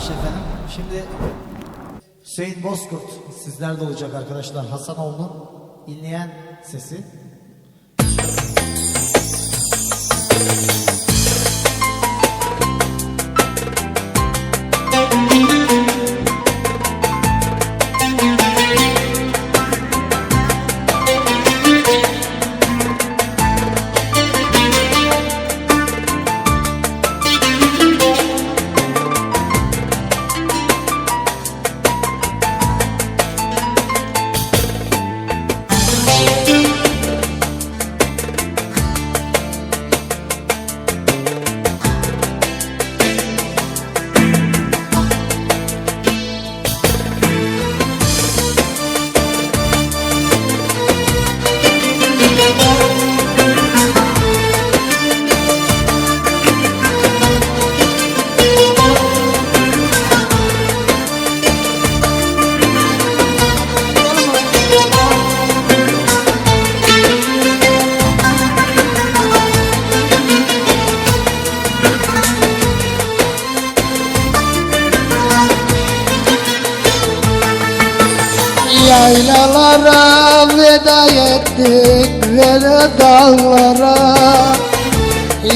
varmış efendim. Şimdi Hüseyin Bozkurt sizlerde olacak arkadaşlar. Hasanoğlu'nun inleyen sesi. Yaylalara veda ettik veda dağlara.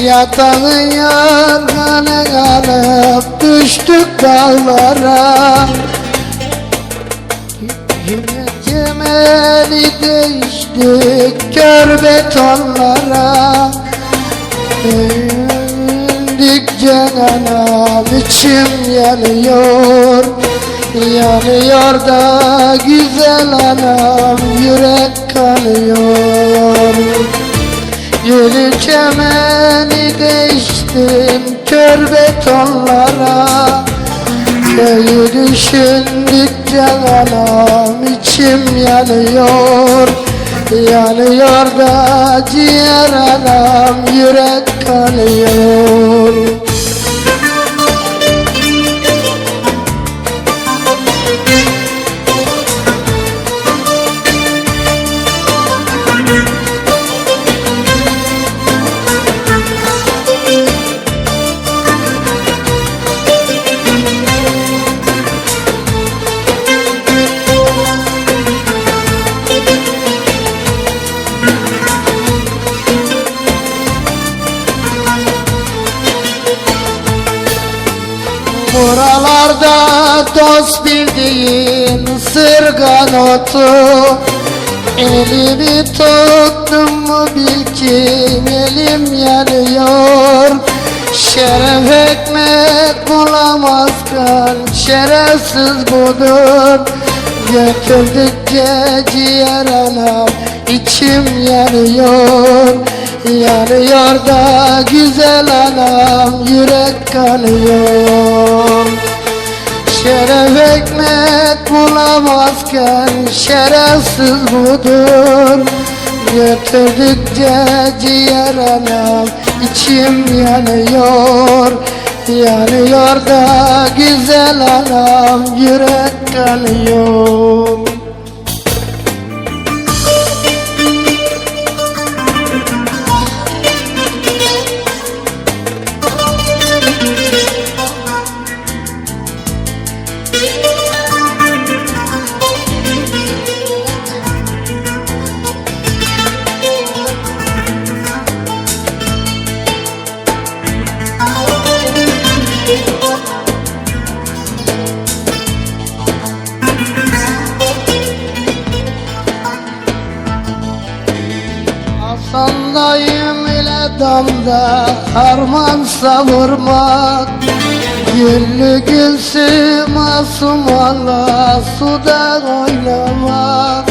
Yatağın yargana alıp düştük dağlara. Kemeri değiştik kör betonlara. Eğildikçe anam içim yanıyor Yanıyor da güzel anam yürek kanıyor. Yürü çemeni değiştim kör betonlara. Köyü düşündükçe anam içim yanıyor. Yanıyor da ciğer anam yürek kanıyor dost bildiğin sırgan otu. Elimi tuttum mu bil ki elim yanıyor. Şeref ekmek bulamazken şerefsiz budur. Götürdükçe ciğer anam içim yanıyor. Yanıyor da güzel anam yürek kanıyor Şeref ekmek bulamazken şerefsiz budur. Götürdükçe ciğer anam içim yanıyor. Yanıyor da güzel anam yürek kanıyor damda harman savurmak. Güllü gülsü masum Allah suda oynamak.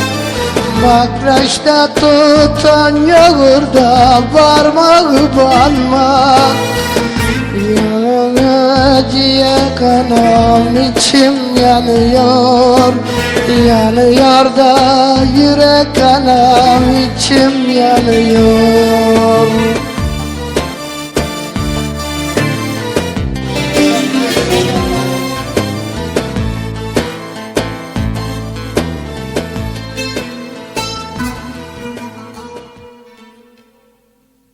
Makraşta tutan yoğurda parmağı banmak. Yanıcıya kanam içim yanıyor. Yanıyor da yürek kanam içim yanıyor